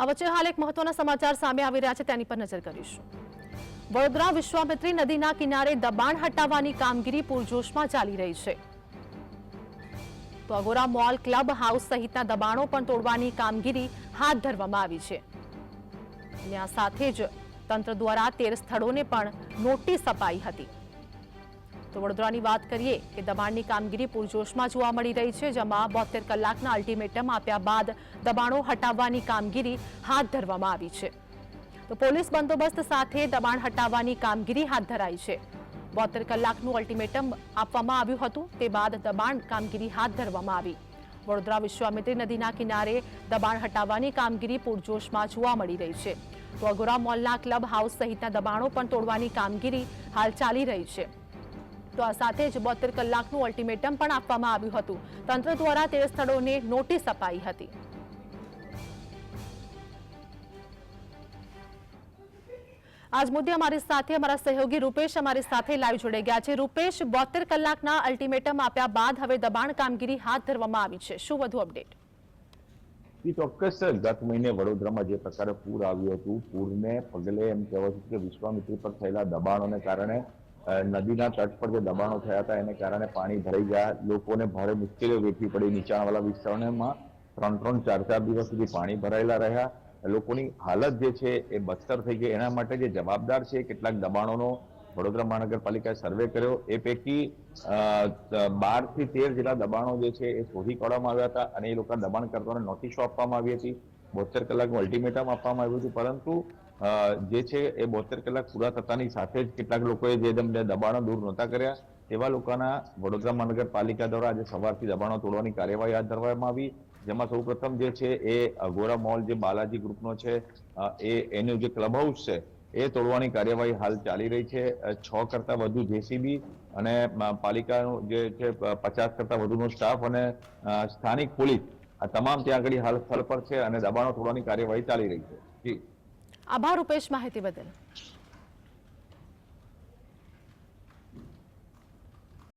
આ વચ્ચે હાલ એક મહત્વના સમાચાર સામે આવી રહ્યા છે, તેની પર નજર કરીશું. વડોદરા વિશ્વામિત્રી નદીના કિનારે દબાણ હટાવવાની કામગીરી પૂરજોશમાં ચાલી રહી છે. તો અગોરા મોલ ક્લબ હાઉસ સહિતના દબાણો પણ તોડવાની કામગીરી હાથ ધરવામાં આવી છે. અને સાથે જ તંત્ર દ્વારા તેર સ્થળોને પણ નોટિસ અપાઈ હતી. તો વડોદરાની વાત કરીએ કે દબાણની કામગીરી પૂરજોશમાં જોવા મળી રહી છે, જેમાં બોતેર કલાકના અલ્ટિમેટમ આપ્યા બાદ દબાણો હટાવવાની કામગીરી હાથ ધરવામાં આવી છે. તો પોલીસ બંદોબસ્ત સાથે દબાણ હટાવવાની કામગીરી હાથ ધરાઈ છે. બોતેર કલાકનું અલ્ટિમેટમ આપવામાં આવ્યું હતું, તે બાદ દબાણ કામગીરી હાથ ધરવામાં આવી. વડોદરા વિશ્વામિત્રી નદીના કિનારે દબાણ હટાવવાની કામગીરી પૂરજોશમાં જોવા મળી રહી છે. તો અગોરા મોલના ક્લબ હાઉસ સહિતના દબાણો પણ તોડવાની કામગીરી હાલ ચાલી રહી છે. તો સાથે જ બોતેર કલાકનું અલ્ટિમેટમ પણ આપવામાં આવ્યું હતું. તંત્ર દ્વારા તે સ્થળોને નોટિસ અપાઈ હતી. આજ મુદ્દે અમારી સાથે અમારા સહયોગી રૂપેશ અમારી સાથે લાઈવ જોડાઈ ગયા છે. રૂપેશ બોતેર કલાકના અલ્ટિમેટમ આપ્યા બાદ હવે દબાણ કામગીરી હાથ ધરવામાં આવી છે. શું વધુ અપડેટ એ ચોક્કસ ગત મહિને વડોદરામાં જે પ્રકારે પૂર આવ્યું હતું, પૂરને પગલે એમ કહેવાય છે કે વિશ્વામિત્રી પર થયેલા દબાણોને કારણે નદીના તટ પર જે દબાણો થયા હતા, એને કારણે પાણી ભરાઈ ગયા. લોકોને ભારે મુશ્કેલીઓ વેઠવી પડી. નીચાણવાળા વિસ્તારોમાં ત્રણ ત્રણ, ચાર ચાર દિવસ સુધી પાણી ભરાયેલા રહ્યા. લોકોની હાલત જે છે એ બદતર થઈ ગઈ. એના માટે જે જવાબદાર છે, કેટલાક દબાણોનો વડોદરા મહાનગરપાલિકાએ સર્વે કર્યો. એ પૈકી બારથી તેર જેટલા દબાણો જે છે એ શોધી કાઢવામાં આવ્યા હતા અને એ લોકો દબાણ કરતાને નોટિસો આપવામાં આવી હતી. બોતેર કલાકનું અલ્ટિમેટમ આપવામાં આવ્યું હતું. પરંતુ જે છે એ બોતેર કલાક પૂરા થતાની સાથે જ કેટલાક લોકોએ જે તેમને દબાણો દૂર નહોતા કર્યા, તેવા લોકોના વડોદરા મહાનગરપાલિકા દ્વારા આજે સવારથી દબાણો તોડવાની કાર્યવાહી હાથ ધરવામાં આવી. જેમાં સૌપ્રથમ જે છે એ અઘોરા મોલ જે બાલાજી ગ્રુપનો છે એ, એનું જે ક્લબ હાઉસ છે, એ તોડવાની કાર્યવાહી હાલ ચાલી રહી છે. છ કરતા વધુ જેસીબી અને પાલિકાનું જે છે પચાસ કરતા વધુનો સ્ટાફ અને સ્થાનિક પોલીસ આ તમામ ત્યાં આગળ હાલ સ્થળ પર છે અને દબાણો તોડવાની કાર્યવાહી ચાલી રહી છે. જી. આભાર રૂપેશ માહિતી બદલ.